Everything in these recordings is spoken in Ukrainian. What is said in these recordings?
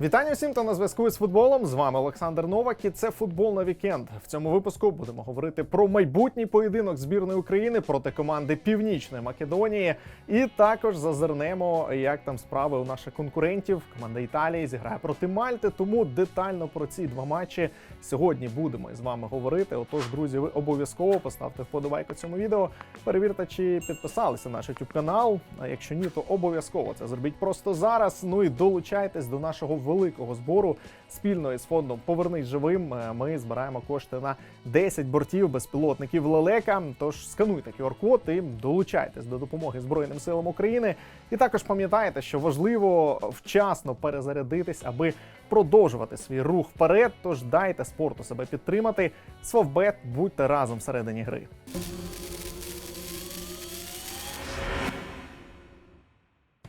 Вітання всім, хто на зв'язку з футболом. З вами Олександр Новак і це футбол на вікенд. В цьому випуску будемо говорити про майбутній поєдинок збірної України проти команди Північної Македонії. І також зазирнемо, як там справи у наших конкурентів. Команда Італії зіграє проти Мальти. Тому детально про ці два матчі сьогодні будемо із вами говорити. Отож, друзі, ви обов'язково поставте вподобайку цьому відео. Перевірте, чи підписалися на наш YouTube канал. А якщо ні, то обов'язково це зробіть просто зараз. Ну і долучайтесь до нашого великого збору спільно із фондом Повернись живим. Е, Ми збираємо кошти на 10 бортів безпілотників лелека. Тож скануйте QR-код і долучайтесь до допомоги Збройним силам України. І також пам'ятайте, що важливо вчасно перезарядитись, аби продовжувати свій рух вперед. Тож дайте спорту себе підтримати. Свовбет, будьте разом всередині гри.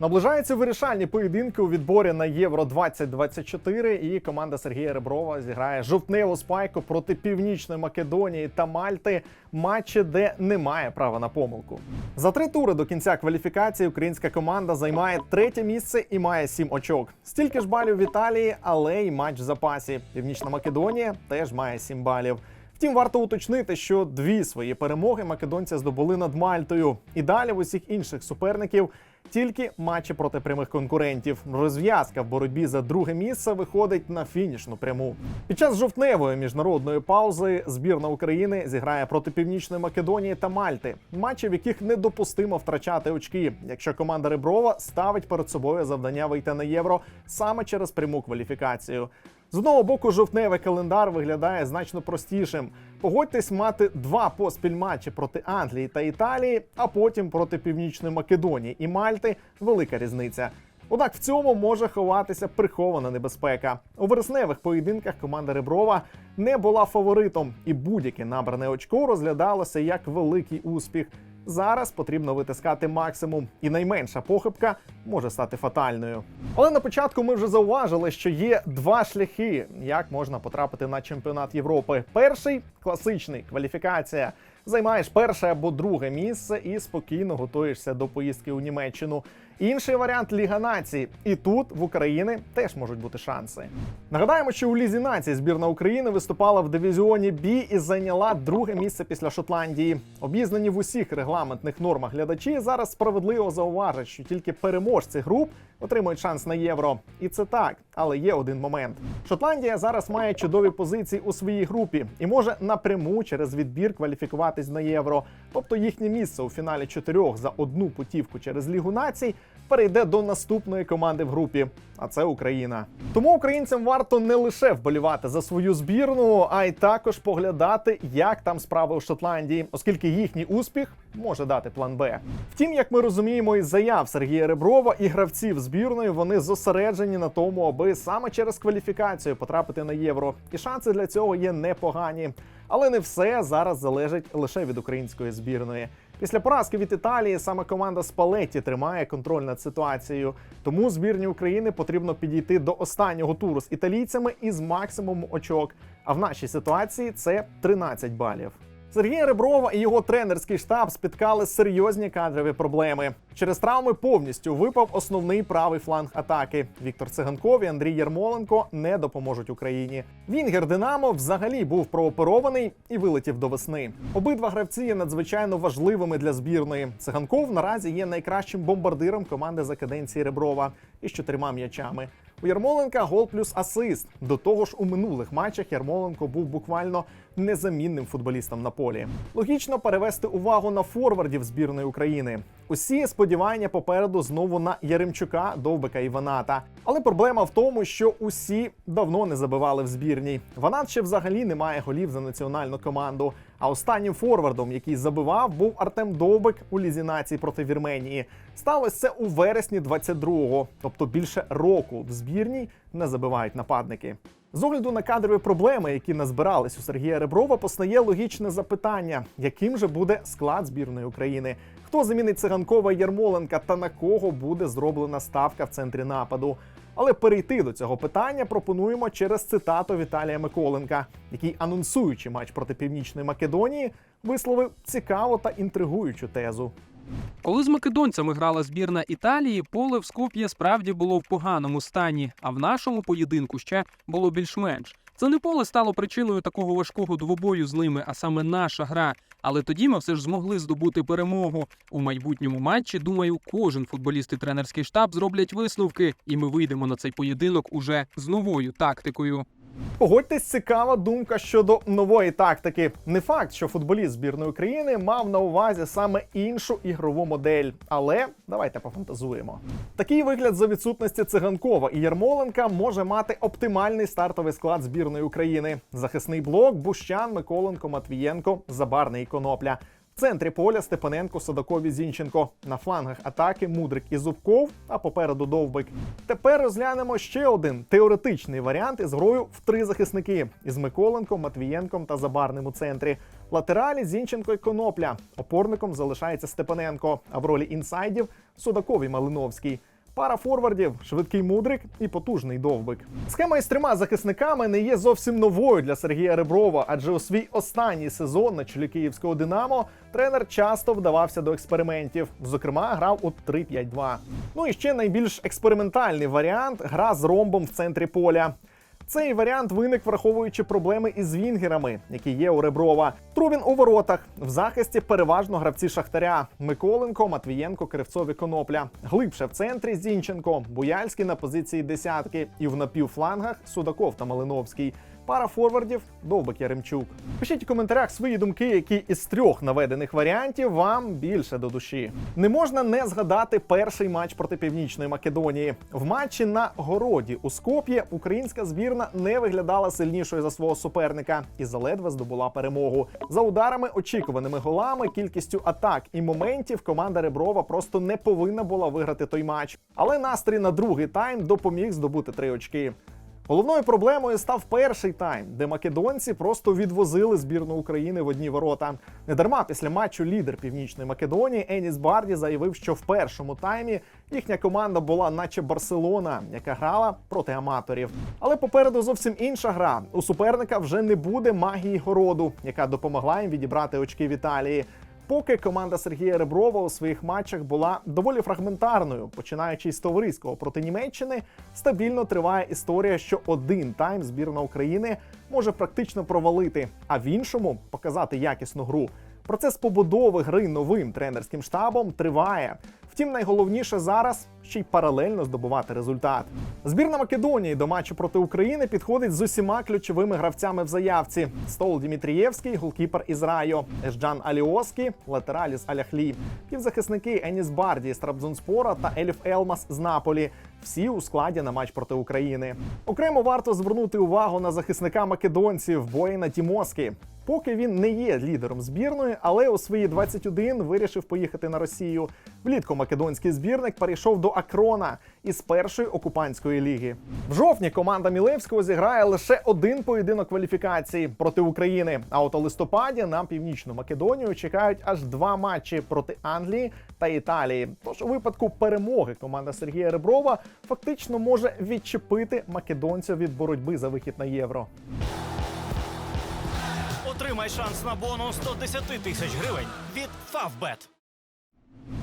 Наближаються вирішальні поєдинки у відборі на Євро 2024 і команда Сергія Реброва зіграє жовтневу спайку проти Північної Македонії та Мальти. Матчі, де немає права на помилку. За три тури до кінця кваліфікації українська команда займає третє місце і має сім очок. Стільки ж балів в Італії, але й матч в запасі. Північна Македонія теж має сім балів. Втім, варто уточнити, що дві свої перемоги македонці здобули над Мальтою. І далі в усіх інших суперників тільки матчі проти прямих конкурентів. Розв'язка в боротьбі за друге місце виходить на фінішну пряму. Під час жовтневої міжнародної паузи збірна України зіграє проти Північної Македонії та Мальти, матчі, в яких недопустимо втрачати очки, якщо команда Реброва ставить перед собою завдання вийти на євро саме через пряму кваліфікацію. З одного боку, жовтневий календар виглядає значно простішим. Погодьтесь мати два поспіль матчі проти Англії та Італії, а потім проти Північної Македонії і Мальти. Велика різниця. Однак в цьому може ховатися прихована небезпека. У вересневих поєдинках команда Реброва не була фаворитом, і будь-яке набране очко розглядалося як великий успіх. Зараз потрібно витискати максимум, і найменша похибка може стати фатальною. Але на початку ми вже зауважили, що є два шляхи, як можна потрапити на чемпіонат Європи. Перший класичний кваліфікація. Займаєш перше або друге місце і спокійно готуєшся до поїздки у Німеччину. Інший варіант Ліга націй. І тут в Україні теж можуть бути шанси. Нагадаємо, що у Лізі націй збірна України виступала в дивізіоні Бі і зайняла друге місце після Шотландії. Обізнані в усіх регламентних нормах глядачі зараз справедливо зауважать, що тільки переможці груп отримують шанс на євро. І це так, але є один момент. Шотландія зараз має чудові позиції у своїй групі і може напряму через відбір кваліфікуватись на євро. Тобто їхнє місце у фіналі чотирьох за одну путівку через Лігу націй перейде до наступної команди в групі, а це Україна. Тому українцям варто не лише вболівати за свою збірну, а й також поглядати, як там справи у Шотландії, оскільки їхній успіх може дати план Б. Втім, як ми розуміємо, із заяв Сергія Реброва і гравців збірної вони зосереджені на тому, аби саме через кваліфікацію потрапити на євро. І шанси для цього є непогані. Але не все зараз залежить лише від української збірної. Після поразки від Італії саме команда Спалетті тримає контроль над ситуацією. Тому збірні України потрібно підійти до останнього туру з італійцями із максимумом очок. А в нашій ситуації це 13 балів. Сергія Реброва і його тренерський штаб спіткали серйозні кадрові проблеми. Через травми повністю випав основний правий фланг атаки. Віктор Циганков і Андрій Ярмоленко не допоможуть Україні. Вінгер Динамо взагалі був прооперований і вилетів до весни. Обидва гравці є надзвичайно важливими для збірної. Циганков наразі є найкращим бомбардиром команди за каденції Реброва із чотирма м'ячами. У Ярмоленка гол плюс асист. До того ж, у минулих матчах Ярмоленко був буквально незамінним футболістом на полі. Логічно перевести увагу на форвардів збірної України. Усі сподівання попереду знову на Яремчука, Довбика і Ваната. Але проблема в тому, що усі давно не забивали в збірній. Ванат ще взагалі не має голів за національну команду. А останнім форвардом, який забивав, був Артем Довбик у лізі нації проти Вірменії. Сталося це у вересні 22-го, тобто більше року в збірній не забивають нападники. З огляду на кадрові проблеми, які назбирались у Сергія Реброва, постає логічне запитання: яким же буде склад збірної України? Хто замінить циганкова Ярмоленка та на кого буде зроблена ставка в центрі нападу? Але перейти до цього питання пропонуємо через цитату Віталія Миколенка, який, анонсуючи матч проти Північної Македонії, висловив цікаву та інтригуючу тезу. Коли з македонцями грала збірна Італії, поле в Скоп'є справді було в поганому стані, а в нашому поєдинку ще було більш-менш. Це не поле стало причиною такого важкого двобою з ними, а саме наша гра. Але тоді ми все ж змогли здобути перемогу. У майбутньому матчі, думаю, кожен футболіст і тренерський штаб зроблять висновки, і ми вийдемо на цей поєдинок уже з новою тактикою. Погодьтесь, цікава думка щодо нової тактики. Не факт, що футболіст збірної України мав на увазі саме іншу ігрову модель, але давайте пофантазуємо. Такий вигляд за відсутності циганкова і Ярмоленка може мати оптимальний стартовий склад збірної України: захисний блок, Бущан, Миколенко, Матвієнко, Забарний і Конопля. В центрі поля Степаненко, Садакові, Зінченко. На флангах атаки Мудрик і Зубков, а попереду Довбик. Тепер розглянемо ще один теоретичний варіант із грою в три захисники із Миколенком, Матвієнком та Забарним у центрі. Латералі Зінченко і Конопля. Опорником залишається Степаненко, а в ролі інсайдів Судаков і Малиновський. Пара форвардів, швидкий мудрик і потужний довбик. Схема із трьома захисниками не є зовсім новою для Сергія Реброва, адже у свій останній сезон на чолі київського Динамо тренер часто вдавався до експериментів. Зокрема, грав у 3-5-2. Ну і ще найбільш експериментальний варіант гра з ромбом в центрі поля. Цей варіант виник, враховуючи проблеми із вінгерами, які є у Реброва. Трубін у воротах в захисті переважно гравці Шахтаря: Миколенко, Матвієнко, Кривцові Конопля. Глибше в центрі Зінченко, Буяльський на позиції десятки і в напівфлангах Судаков та Малиновський. Пара форвардів Довбик Яремчук. Пишіть у коментарях свої думки, які із трьох наведених варіантів вам більше до душі. Не можна не згадати перший матч проти Північної Македонії. В матчі на городі у Скоп'є українська збірна не виглядала сильнішою за свого суперника і заледве здобула перемогу. За ударами, очікуваними голами, кількістю атак і моментів команда Реброва просто не повинна була виграти той матч. Але настрій на другий тайм допоміг здобути три очки. Головною проблемою став перший тайм, де македонці просто відвозили збірну України в одні ворота. Недарма після матчу лідер Північної Македонії Еніс Барді заявив, що в першому таймі їхня команда була, наче Барселона, яка грала проти аматорів. Але попереду зовсім інша гра. У суперника вже не буде магії городу, яка допомогла їм відібрати очки в Італії. Поки команда Сергія Реброва у своїх матчах була доволі фрагментарною, починаючи з товариського проти Німеччини, стабільно триває історія, що один тайм збірна України може практично провалити, а в іншому показати якісну гру. Процес побудови гри новим тренерським штабом триває. Втім, найголовніше зараз ще й паралельно здобувати результат. Збірна Македонії до матчу проти України підходить з усіма ключовими гравцями в заявці: Стол Дімітрієвський, голкіпер із Райо, Ежджан Аліоскі, латералі з Аляхлі, півзахисники Еніс Барді з Трабзонспора та Еліф Елмас з Наполі. Всі у складі на матч проти України. Окремо варто звернути увагу на захисника македонців Боїна Тімоскі. Поки він не є лідером збірної, але у свої 21 вирішив поїхати на Росію. Влітку македонський збірник перейшов до Акрона із першої окупантської ліги. В жовтні команда Мілевського зіграє лише один поєдинок кваліфікації проти України. А от у листопаді на північну Македонію чекають аж два матчі проти Англії та Італії. Тож у випадку перемоги команда Сергія Реброва фактично може відчепити македонців від боротьби за вихід на євро. Отримай шанс на бонус 110 тисяч гривень від Favbet.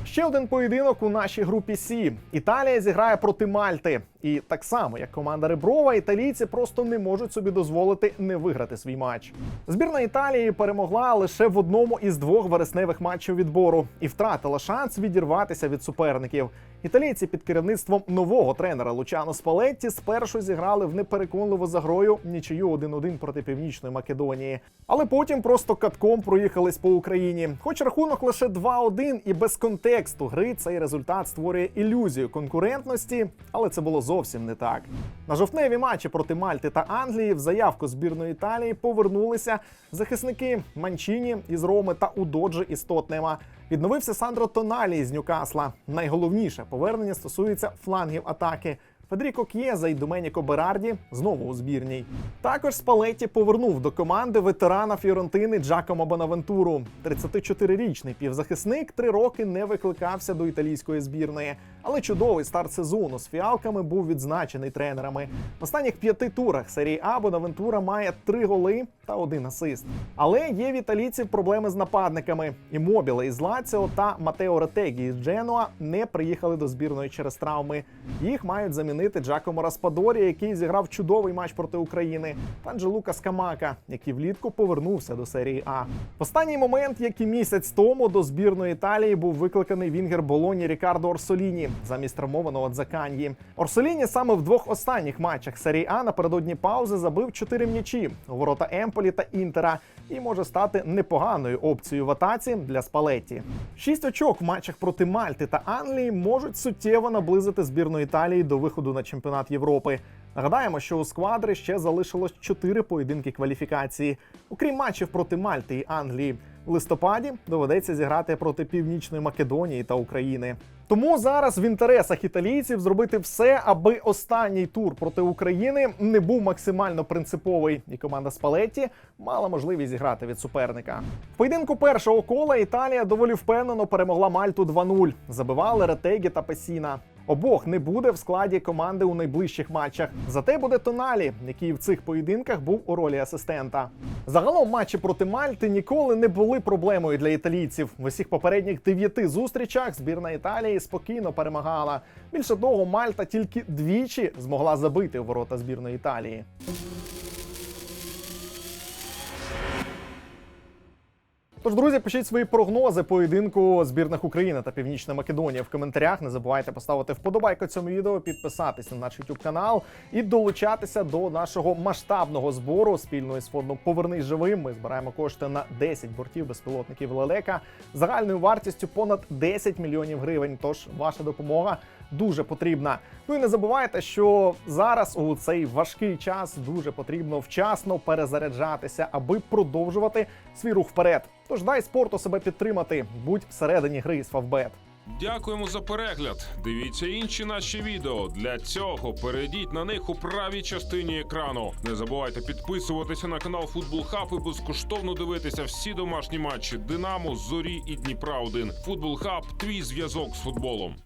Ще один поєдинок у нашій групі Сі. Італія зіграє проти Мальти. І так само, як команда Реброва, італійці просто не можуть собі дозволити не виграти свій матч. Збірна Італії перемогла лише в одному із двох вересневих матчів відбору і втратила шанс відірватися від суперників. Італійці під керівництвом нового тренера Лучано Спалетті спершу зіграли в непереконливу загрою нічию 1-1 проти Північної Македонії. Але потім просто катком проїхались по Україні. Хоч рахунок лише 2-1 і без контексту гри цей результат створює ілюзію конкурентності, але це було зовсім не так. На жовтневі матчі проти Мальти та Англії в заявку збірної Італії повернулися захисники Манчіні із Роми та Удоджі із Тотнема. Відновився Сандро Тоналі з Ньюкасла. Найголовніше повернення стосується флангів атаки. Федеріко К'єза і Доменіко Берарді знову у збірній. Також Спалетті повернув до команди ветерана Фіорентини Джакомо Бонавентуру. 34-річний півзахисник три роки не викликався до італійської збірної, але чудовий старт сезону з фіалками був відзначений тренерами. В останніх п'яти турах серії А Бонавентура має три голи та один асист. Але є в італійців проблеми з нападниками. І Мобіле із Лаціо та Матео Ретегі із Дженуа не приїхали до збірної через травми. Їх мають замінити Джакомо Распадорі, який зіграв чудовий матч проти України, та Анджелука Скамака, який влітку повернувся до серії А. В останній момент, як і місяць тому, до збірної Італії був викликаний вінгер Болоні Рікардо Орсоліні замість травмованого Дзаканьї. Орсоліні саме в двох останніх матчах серії А напередодні паузи забив чотири м'ячі у ворота Емполі та Інтера і може стати непоганою опцією в атаці для Спалетті. Шість очок в матчах проти Мальти та Англії можуть суттєво наблизити збірну Італії до виходу на чемпіонат Європи. Нагадаємо, що у сквадри ще залишилось чотири поєдинки кваліфікації. Окрім матчів проти Мальти і Англії, в листопаді доведеться зіграти проти Північної Македонії та України. Тому зараз в інтересах італійців зробити все, аби останній тур проти України не був максимально принциповий, і команда Спалетті мала можливість зіграти від суперника. В поєдинку першого кола Італія доволі впевнено перемогла Мальту 2-0. Забивали Ретегі та Песіна. Обох не буде в складі команди у найближчих матчах. Зате буде Тоналі, який в цих поєдинках був у ролі асистента. Загалом матчі проти Мальти ніколи не були проблемою для італійців. В усіх попередніх дев'яти зустрічах збірна Італії спокійно перемагала. Більше того, Мальта тільки двічі змогла забити у ворота збірної Італії. Тож, друзі, пишіть свої прогнози поєдинку збірних України та Північної Македонії в коментарях. Не забувайте поставити вподобайку цьому відео, підписатися на наш YouTube канал і долучатися до нашого масштабного збору спільно із фондом Повернись живим. Ми збираємо кошти на 10 бортів безпілотників лелека загальною вартістю понад 10 мільйонів гривень. Тож ваша допомога дуже потрібна. Ну і не забувайте, що зараз у цей важкий час дуже потрібно вчасно перезаряджатися, аби продовжувати свій рух вперед. Тож дай спорту себе підтримати, будь всередині гри з Фавбет. Дякуємо за перегляд. Дивіться інші наші відео. Для цього перейдіть на них у правій частині екрану. Не забувайте підписуватися на канал Футбол Хаб і безкоштовно дивитися всі домашні матчі Динамо, Зорі і Дніпра 1 Футбол Хаб твій зв'язок з футболом.